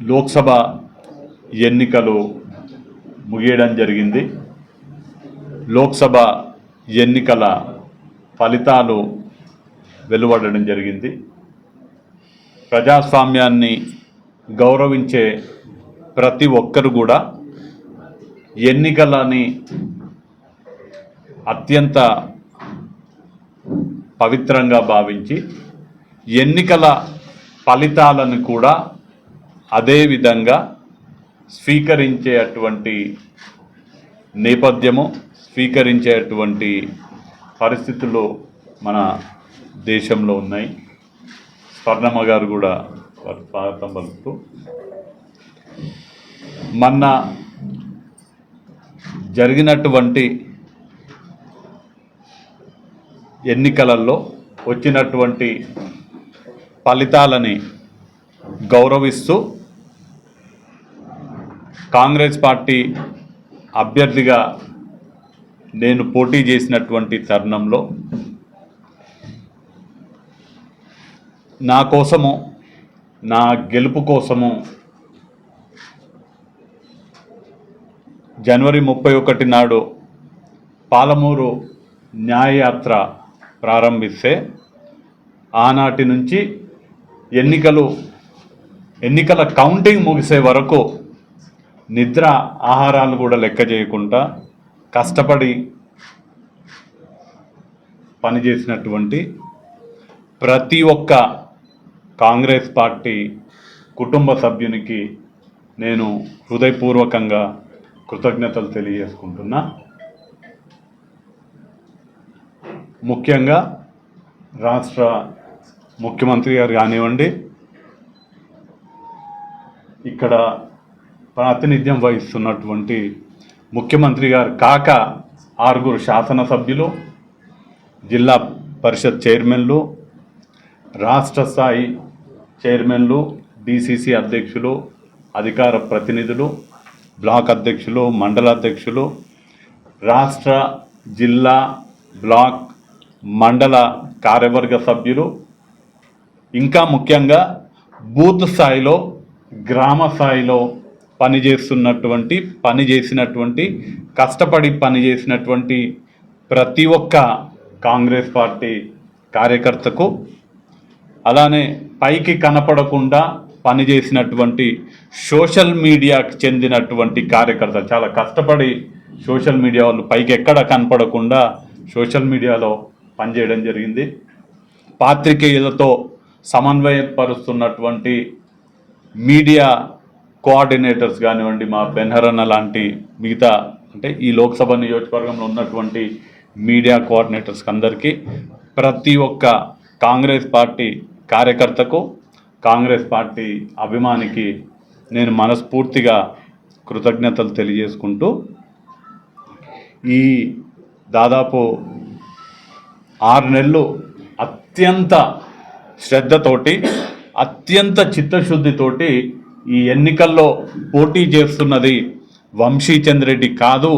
లోక్సభ ఎన్నికలు ముగియడం జరిగింది. లోక్సభ ఎన్నికల ఫలితాలు వెలువడడం జరిగింది. ప్రజాస్వామ్యాన్ని గౌరవించే ప్రతి ఒక్కరు కూడా ఎన్నికలని అత్యంత పవిత్రంగా భావించి ఎన్నికల ఫలితాలను కూడా అదే విధంగా స్వీకరించేటువంటి నేపథ్యము స్వీకరించేటువంటి పరిస్థితులు మన దేశంలో ఉన్నాయి. స్వర్ణమ్మ గారు కూడా వారు స్వాగతం పలుకుతూ మొన్న జరిగినటువంటి ఎన్నికలలో వచ్చినటువంటి ఫలితాలని గౌరవిస్తూ కాంగ్రెస్ పార్టీ అభ్యర్థిగా నేను పోటీ చేసినటువంటి తరుణంలో నా కోసము నా గెలుపు కోసము జనవరి ముప్పై ఒకటి నాడు పాలమూరు న్యాయయాత్ర ప్రారంభిస్తే ఆనాటి నుంచి ఎన్నికలు ఎన్నికల కౌంటింగ్ ముగిసే వరకు నిద్ర ఆహారాలు కూడా లెక్క చేయకుండా కష్టపడి పనిచేసినటువంటి ప్రతి ఒక్క కాంగ్రెస్ పార్టీ కుటుంబ సభ్యునికి నేను హృదయపూర్వకంగా కృతజ్ఞతలు తెలియజేసుకుంటున్నా. ముఖ్యంగా రాష్ట్ర ముఖ్యమంత్రి గారు కానివ్వండి ఇక్కడ ప్రాతినిధ్యం వహిస్తున్నటువంటి ముఖ్యమంత్రి గారు కాక ఆరుగురు శాసనసభ్యులు జిల్లా పరిషత్ చైర్మన్లు రాష్ట్ర స్థాయి చైర్మన్లు డిసిసి అధ్యక్షులు అధికార ప్రతినిధులు బ్లాక్ అధ్యక్షులు మండల అధ్యక్షులు రాష్ట్ర జిల్లా బ్లాక్ మండల కార్యవర్గ సభ్యులు ఇంకా ముఖ్యంగా బూత్ స్థాయిలో గ్రామ స్థాయిలో పనిచేస్తున్నటువంటి పని చేసినటువంటి కష్టపడి పనిచేసినటువంటి ప్రతి ఒక్క కాంగ్రెస్ పార్టీ కార్యకర్తకు అలానే పైకి కనపడకుండా పనిచేసినటువంటి సోషల్ మీడియాకి చెందినటువంటి కార్యకర్త చాలా కష్టపడి సోషల్ మీడియా వాళ్ళు పైకి ఎక్కడ కనపడకుండా సోషల్ మీడియాలో పనిచేయడం జరిగింది. పాత్రికేయులతో సమన్వయపరుస్తున్నటువంటి మీడియా కోఆర్డినేటర్స్ కానివ్వండి మా బెన్హరన్న లాంటి మిగతా అంటే ఈ లోక్సభ నియోజకవర్గంలో ఉన్నటువంటి మీడియా కోఆర్డినేటర్స్ అందరికీ ప్రతి ఒక్క కాంగ్రెస్ పార్టీ కార్యకర్తకు కాంగ్రెస్ పార్టీ అభిమానికి నేను మనస్ఫూర్తిగా కృతజ్ఞతలు తెలియజేసుకుంటూ ఈ దాదాపు ఆరు నెలలు అత్యంత శ్రద్ధతోటి అత్యంత చిత్తశుద్ధితోటి ఈ ఎన్నికల్లో పోటీ చేస్తున్నది వంశీచంద్రెడ్డి కాదు.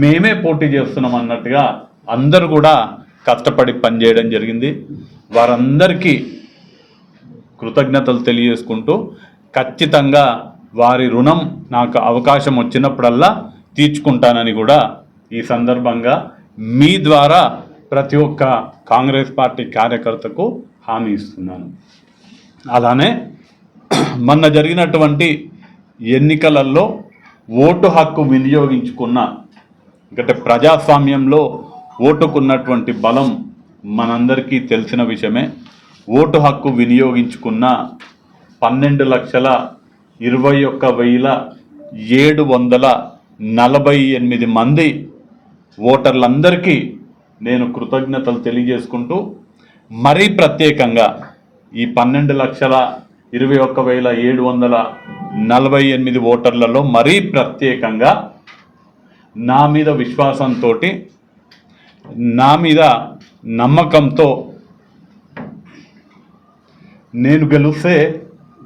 మేమే పోటీ చేస్తున్నాం అన్నట్టుగా అందరూ కూడా కష్టపడి పనిచేయడం జరిగింది. వారందరికీ కృతజ్ఞతలు తెలియజేసుకుంటూ ఖచ్చితంగా వారి రుణం నాకు అవకాశం వచ్చినప్పుడల్లా తీర్చుకుంటానని కూడా ఈ సందర్భంగా మీ ద్వారా ప్రతి ఒక్క కాంగ్రెస్ పార్టీ కార్యకర్తకు హామీ ఇస్తున్నాను. అలానే మొన్న జరిగినటువంటి ఎన్నికలలో ఓటు హక్కు వినియోగించుకున్న అంటే ప్రజాస్వామ్యంలో ఓటుకున్నటువంటి బలం మనందరికీ తెలిసిన విషయమే. ఓటు హక్కు వినియోగించుకున్న పన్నెండు లక్షల ఇరవై ఒక్క వెయ్యిల ఏడు వందల నలభై ఎనిమిది మంది ఓటర్లందరికీ నేను కృతజ్ఞతలు తెలియజేసుకుంటూ మరీ ప్రత్యేకంగా ఈ పన్నెండు లక్షల ఇరవై ఒక్క వేల ఏడు వందల నలభై ఎనిమిది ఓటర్లలో మరీ ప్రత్యేకంగా నా మీద విశ్వాసంతో నా మీద నమ్మకంతో నేను గెలిస్తే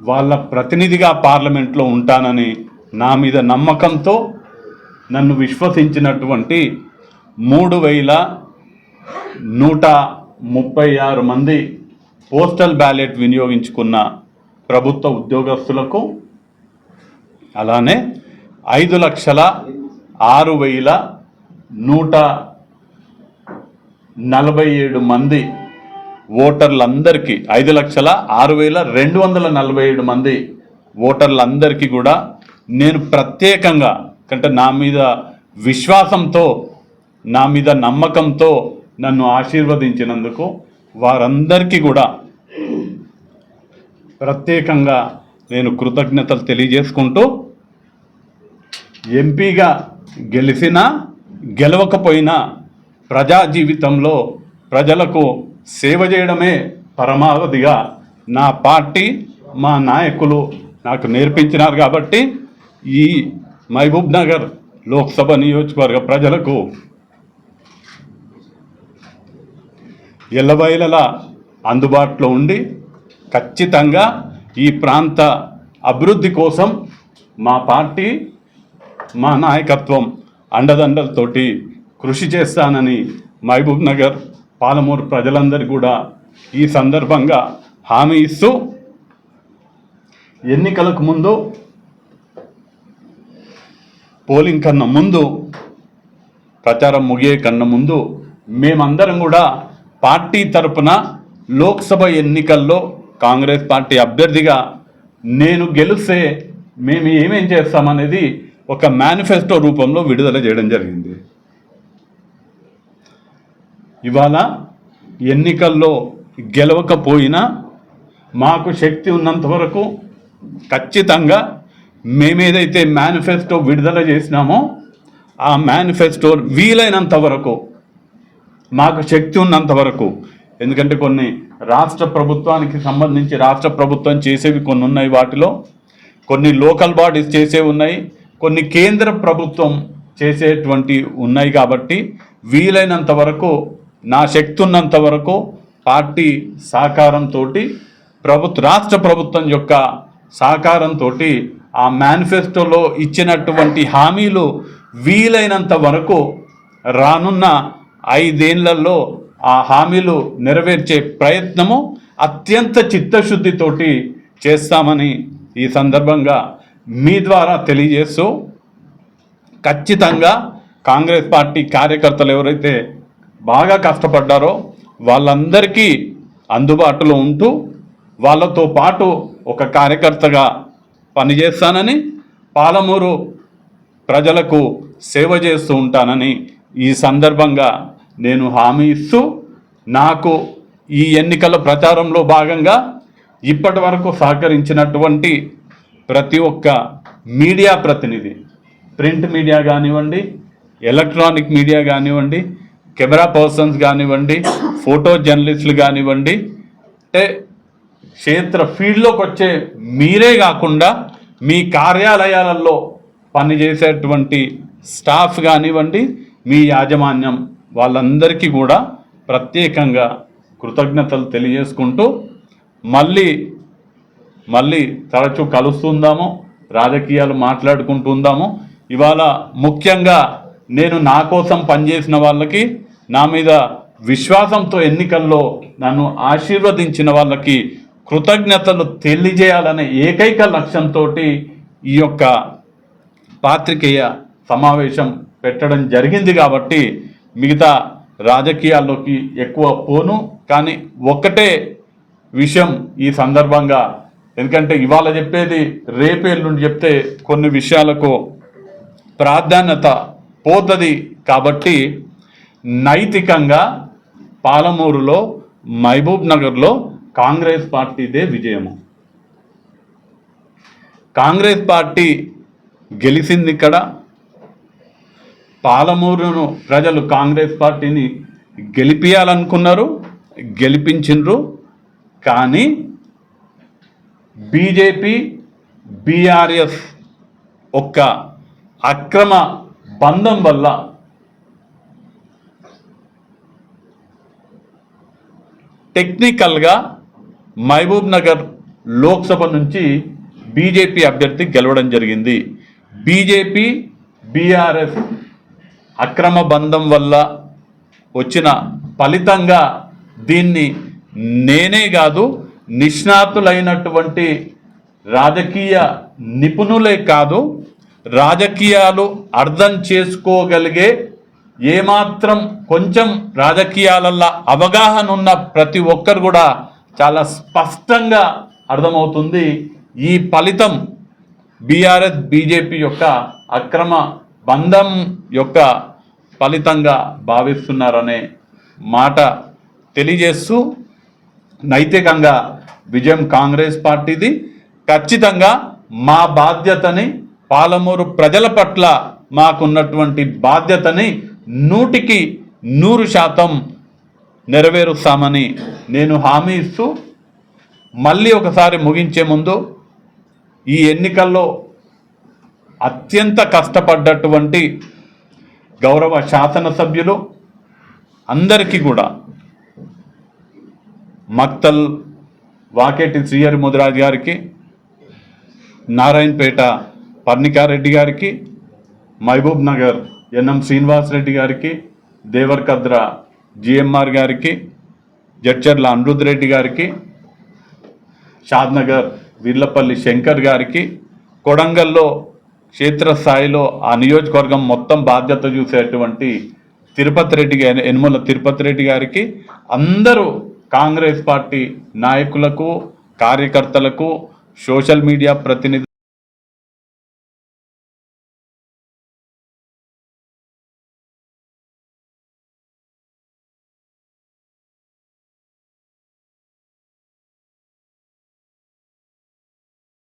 వాళ్ళ ప్రతినిధిగా పార్లమెంట్లో ఉంటానని నా మీద నమ్మకంతో నన్ను విశ్వసించినటువంటి మూడు వేల నూట ముప్పై ఆరు మంది పోస్టల్ బ్యాలెట్ వినియోగించుకున్న ప్రభుత్వ ఉద్యోగస్తులకు అలానే ఐదు లక్షల ఆరు వేల నూట నలభై ఏడు మంది ఓటర్లందరికీ ఐదు లక్షల ఆరు వేల రెండు వందల నలభై ఏడు మంది ఓటర్లందరికీ కూడా నేను ప్రత్యేకంగా అంటే నా మీద విశ్వాసంతో నా మీద నమ్మకంతో నన్ను ఆశీర్వదించినందుకు వారందరికీ కూడా ప్రత్యేకంగా నేను కృతజ్ఞతలు తెలియజేసుకుంటూ ఎంపీగా గెలిచినా గెలవకపోయినా ప్రజా జీవితంలో ప్రజలకు సేవ చేయడమే పరమావధిగా నా పార్టీ మా నాయకులు నాకు నేర్పించినారు కాబట్టి ఈ మహబూబ్ నగర్ లోక్సభ నియోజకవర్గ ప్రజలకు ఎల్లవైలలా అందుబాటులో ఉండి ఖచ్చితంగా ఈ ప్రాంత అభివృద్ధి కోసం మా పార్టీ మా నాయకత్వం అండదండలతోటి కృషి చేస్తానని మహబూబ్ నగర్ పాలమూరు ప్రజలందరూ కూడా ఈ సందర్భంగా హామీ ఇస్తూ ఎన్నికలకు ముందు పోలింగ్ కన్నా ముందు ప్రచారం ముగియే కన్నా ముందు మేమందరం కూడా పార్టీ తరపున లోక్సభ ఎన్నికల్లో కాంగ్రెస్ పార్టీ అభ్యర్థిగా నేను గెలిస్తే మేము ఏమేం చేస్తామనేది ఒక మేనిఫెస్టో రూపంలో విడుదల చేయడం జరిగింది. ఇవాళ ఎన్నికల్లో గెలవకపోయినా మాకు శక్తి ఉన్నంత వరకు ఖచ్చితంగా మేమేదైతే మేనిఫెస్టో విడుదల చేసినామో ఆ మేనిఫెస్టో వీలైనంత వరకు మాకు శక్తి ఉన్నంత వరకు ఎందుకంటే కొన్ని రాష్ట్ర ప్రభుత్వానికి సంబంధించి రాష్ట్ర ప్రభుత్వం చేసేవి కొన్ని ఉన్నాయి వాటిలో. కొన్ని లోకల్ బాడీస్ చేసేవి ఉన్నాయి. కొన్ని కేంద్ర ప్రభుత్వం చేసేటువంటి ఉన్నాయి కాబట్టి వీలైనంత వరకు నా శక్తి ఉన్నంత వరకు పార్టీ సహకారంతో ప్రభుత్వ రాష్ట్ర ప్రభుత్వం యొక్క సహకారంతో ఆ మేనిఫెస్టోలో ఇచ్చినటువంటి హామీలు వీలైనంత వరకు రానున్న ఐదేళ్ళలో ఆ హామీలు నెరవేర్చే ప్రయత్నము అత్యంత చిత్తశుద్ధితోటి చేస్తామని ఈ సందర్భంగా మీ ద్వారా తెలియజేస్తూ ఖచ్చితంగా కాంగ్రెస్ పార్టీ కార్యకర్తలు ఎవరైతే బాగా కష్టపడ్డారో వాళ్ళందరికీ అందుబాటులో ఉంటూ వాళ్ళతో పాటు ఒక కార్యకర్తగా పనిచేస్తానని పాలమూరు ప్రజలకు సేవ చేస్తూ ఉంటానని ఈ సందర్భంగా నేను హామీ ఇస్తూ నాకు ఈ ఎన్నికల ప్రచారంలో భాగంగా ఇప్పటి వరకు సహకరించినటువంటి ప్రతి ఒక్క మీడియా ప్రతినిధి ప్రింట్ మీడియా కానివ్వండి ఎలక్ట్రానిక్ మీడియా కానివ్వండి కెమెరా పర్సన్స్ కానివ్వండి ఫోటో జర్నలిస్టులు కానివ్వండి అంటే క్షేత్ర ఫీల్డ్లోకి వచ్చే మీరే కాకుండా మీ కార్యాలయాలలో పనిచేసేటువంటి స్టాఫ్ కానివ్వండి మీ యాజమాన్యం వాళ్ళందరికీ కూడా ప్రత్యేకంగా కృతజ్ఞతలు తెలియజేసుకుంటూ మళ్ళీ మళ్ళీ తరచూ కలుస్తుందాము రాజకీయాలు మాట్లాడుకుంటుందాము ఇవాళ ముఖ్యంగా నేను నా కోసం పనిచేసిన వాళ్ళకి నా మీద విశ్వాసంతో ఎన్నికల్లో నన్ను ఆశీర్వదించిన వాళ్ళకి కృతజ్ఞతలు తెలియజేయాలనే ఏకైక లక్ష్యంతో ఈ యొక్క పాత్రికేయ సమావేశం పెట్టడం జరిగింది కాబట్టి మిగతా రాజకీయాల్లోకి ఎక్కువ పోను. కానీ ఒక్కటే విషయం ఈ సందర్భంగా. ఎందుకంటే ఇవాళ చెప్పేది రేపేళ్ళుండి చెప్తే కొన్ని విషయాలకు ప్రాధాన్యత పోతుంది కాబట్టి నైతికంగా పాలమూరులో మహబూబ్ నగర్లో కాంగ్రెస్ పార్టీదే విజయము. కాంగ్రెస్ పార్టీ గెలిచింది ఇక్కడ పాలమూరును ప్రజలు కాంగ్రెస్ పార్టీని గెలిపించాలనుకున్నారు గెలిపించిండ్రు. కానీ బీజేపీ బీఆర్ఎస్ ఒక్క అక్రమ బంధం వల్ల టెక్నికల్గా మహబూబ్ నగర్ లోక్సభ నుంచి బీజేపీ అభ్యర్థి గెలవడం జరిగింది. బీజేపీ బీఆర్ఎస్ అక్రమ బంధం వల్ల వచ్చిన ఫలితంగా దీన్ని నేనే కాదు నిష్ణాతులైనటువంటి రాజకీయ నిపుణులే కాదు రాజకీయాలు అర్థం చేసుకోగలిగే ఏమాత్రం కొంచెం రాజకీయాలల్లో అవగాహన ఉన్న ప్రతి ఒక్కరు కూడా చాలా స్పష్టంగా అర్థమవుతుంది. ఈ ఫలితం బీఆర్ఎస్ బీజేపీ యొక్క అక్రమ బంధం యొక్క ఫలితంగా భావిస్తున్నారనే మాట తెలియజేస్తూ నైతికంగా విజయం కాంగ్రెస్ పార్టీది. ఖచ్చితంగా మా బాధ్యతని పాలమూరు ప్రజల పట్ల మాకున్నటువంటి బాధ్యతని నూటికి నూరు శాతం నెరవేరుస్తామని నేను హామీ ఇస్తూ మళ్ళీ ఒకసారి ముగించే ముందు ఈ ఎన్నికల్లో అత్యంత కష్టపడ్డటువంటి గౌరవ శాసనసభ్యులు అందరికీ కూడా మక్తల్ వాకేటి శ్రీహరి ముదిరాజ్ గారికి నారాయణపేట పర్ణికారెడ్డి గారికి మహబూబ్ నగర్ ఎన్ఎం శ్రీనివాస్ రెడ్డి గారికి దేవర్కద్ర జిఎంఆర్ గారికి జడ్చర్ల అనిరుద్ రెడ్డి గారికి షాద్నగర్ వీర్లపల్లి శంకర్ గారికి కొడంగల్లో క్షేత్రస్థాయిలో ఆ నియోజకవర్గం మొత్తం బాధ్యత చూసేటువంటి తిరుపతి రెడ్డి గారి ఎనుమల తిరుపతి రెడ్డి గారికి అందరూ కాంగ్రెస్ పార్టీ నాయకులకు కార్యకర్తలకు సోషల్ మీడియా ప్రతినిధి